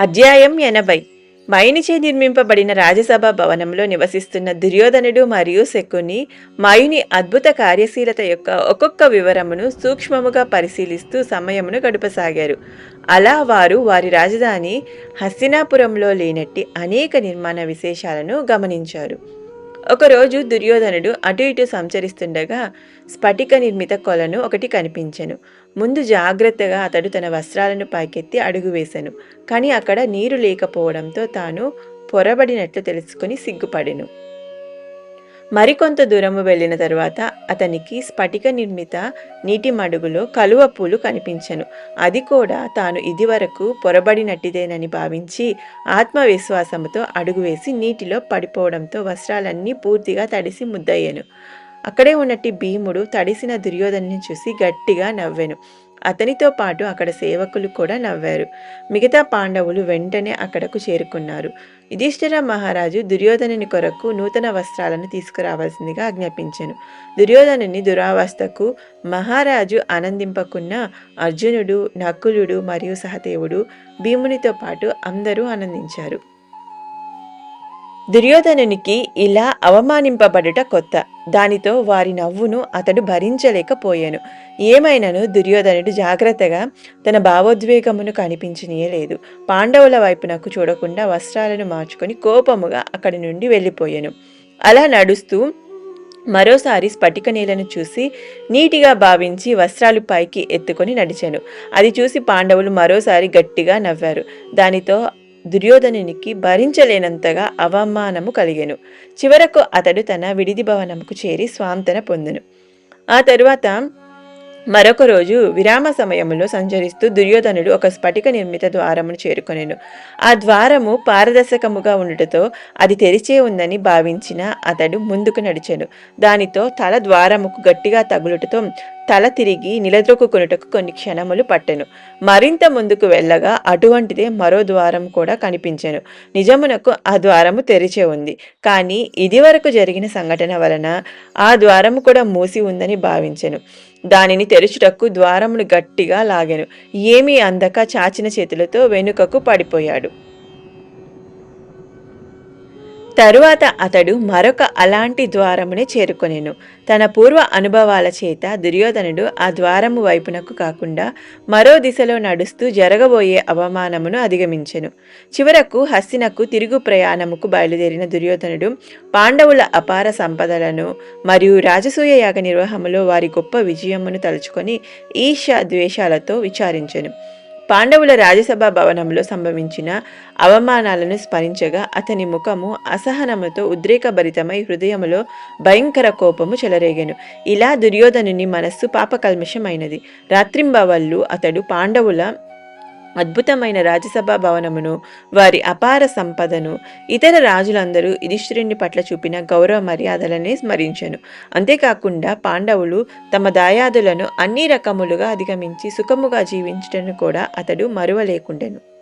అధ్యాయం ఎనభై. మైనిచే నిర్మింపబడిన రాజసభ భవనంలో నివసిస్తున్న దుర్యోధనుడు మరియు శకుని మయుని అద్భుత కార్యశీలత యొక్క ఒక్కొక్క వివరమును సూక్ష్మముగా పరిశీలిస్తూ సమయమును గడపసాగారు. అలా వారు వారి రాజధాని హస్తినాపురంలో లేనట్టి అనేక నిర్మాణ విశేషాలను గమనించారు. ఒకరోజు దుర్యోధనుడు అటు ఇటు సంచరిస్తుండగా స్ఫటిక నిర్మిత కొలను ఒకటి కనిపించెను. ముందు జాగ్రత్తగా అతడు తన వస్త్రాలను పైకెత్తి అడుగు వేశాను కానీ అక్కడ నీరు లేకపోవడంతో తాను పొరబడినట్లు తెలుసుకుని సిగ్గుపడెను. మరికొంత దూరము వెళ్ళిన తరువాత అతనికి స్ఫటిక నిర్మిత నీటి మడుగులో కలువ పూలు కనిపించెను. అది కూడా తాను ఇదివరకు పొరబడినట్టిదేనని భావించి ఆత్మవిశ్వాసంతో అడుగు వేసి నీటిలో పడిపోవడంతో వస్త్రాలన్నీ పూర్తిగా తడిసి ముద్దయ్యాను. అక్కడే ఉన్నట్టు భీముడు తడిసిన దుర్యోధన్ని చూసి గట్టిగా నవ్వెను. అతనితో పాటు అక్కడ సేవకులు కూడా నవ్వారు. మిగతా పాండవులు వెంటనే అక్కడకు చేరుకున్నారు. యుధిష్ఠిర మహారాజు దుర్యోధనుని కొరకు నూతన వస్త్రాలను తీసుకురావాల్సిందిగా ఆజ్ఞాపించాను. దుర్యోధనుని దురావస్థకు మహారాజు ఆనందింపకున్న అర్జునుడు నకులుడు మరియు సహదేవుడు భీమునితో పాటు అందరూ ఆనందించారు. దుర్యోధనునికి ఇలా అవమానింపబడుట కొత్త. దానితో వారి నవ్వును అతడు భరించలేకపోయాను. ఏమైనను దుర్యోధనుడు జాగ్రత్తగా తన భావోద్వేగమును కనిపించనీయలేదు. పాండవుల వైపునకు చూడకుండా వస్త్రాలను మార్చుకొని కోపముగా అక్కడి నుండి వెళ్ళిపోయాను. అలా నడుస్తూ మరోసారి స్ఫటిక నీళ్ళను చూసి నీటిగా భావించి వస్త్రాలు పైకి ఎత్తుకొని నడిచాను. అది చూసి పాండవులు మరోసారి గట్టిగా నవ్వారు. దానితో దుర్యోధనునికి భరించలేనంతగా అవమానము కలిగెను. చివరకు అతడు తన విడిది భవనముకు చేరి స్వాంతన పొందెను. ఆ తరువాత మరొక రోజు విరామ సమయంలో సంచరిస్తూ దుర్యోధనుడు ఒక స్ఫటిక నిర్మిత ద్వారమును చేరుకొనెను. ఆ ద్వారము పారదర్శకముగా ఉండుటతో అది తెరిచే ఉందని భావించిన అతడు ముందుకు నడిచెను. దానితో తల ద్వారముకు గట్టిగా తగులుటతో తల తిరిగి నిలదొక్కుకొనుటకు కొన్ని క్షణములు పట్టెను. మరింత ముందుకు వెళ్ళగా అటువంటిదే మరో ద్వారం కూడా కనిపించెను. నిజమునకు ఆ ద్వారము తెరిచే ఉంది. కానీ ఇదివరకు జరిగిన సంఘటన వలన ఆ ద్వారము కూడా మూసి ఉందని భావించెను. దానిని తెరుచుటకు ద్వారమును గట్టిగా లాగెను. ఏమీ అందక చాచిన చేతులతో వెనుకకు పడిపోయాడు. తరువాత అతడు మరొక అలాంటి ద్వారమునే చేరుకొనెను. తన పూర్వ అనుభవాల చేత దుర్యోధనుడు ఆ ద్వారము వైపునకు కాకుండా మరో దిశలో నడుస్తూ జరగబోయే అవమానమును అధిగమించెను. చివరకు హస్తినకు తిరుగు ప్రయాణముకు బయలుదేరిన దుర్యోధనుడు పాండవుల అపార సంపదలను మరియు రాజసూయ యాగ నిర్వహములో వారి గొప్ప విజయమును తలుచుకొని ఈర్ష్య ద్వేషాలతో విచారించెను. పాండవుల రాజసభ భవనంలో సంభవించిన అవమానాలను స్మరించగా అతని ముఖము అసహనముతో ఉద్రేకభరితమై హృదయములో భయంకర కోపము చెలరేగెను. ఇలా దుర్యోధనుని మనస్సు పాపకల్మషమైనది రాత్రింబవళ్ళు అతడు పాండవుల అద్భుతమైన రాజ్యసభ భవనమును వారి అపార సంపదను ఇతర రాజులందరూ యుధిష్ఠిరుని పట్ల చూపిన గౌరవ మర్యాదలనే స్మరించెను. అంతేకాకుండా పాండవులు తమ దాయాదులను అన్ని రకములుగా అధిగమించి సుఖముగా జీవించటను కూడా అతడు మరువలేకుండెను.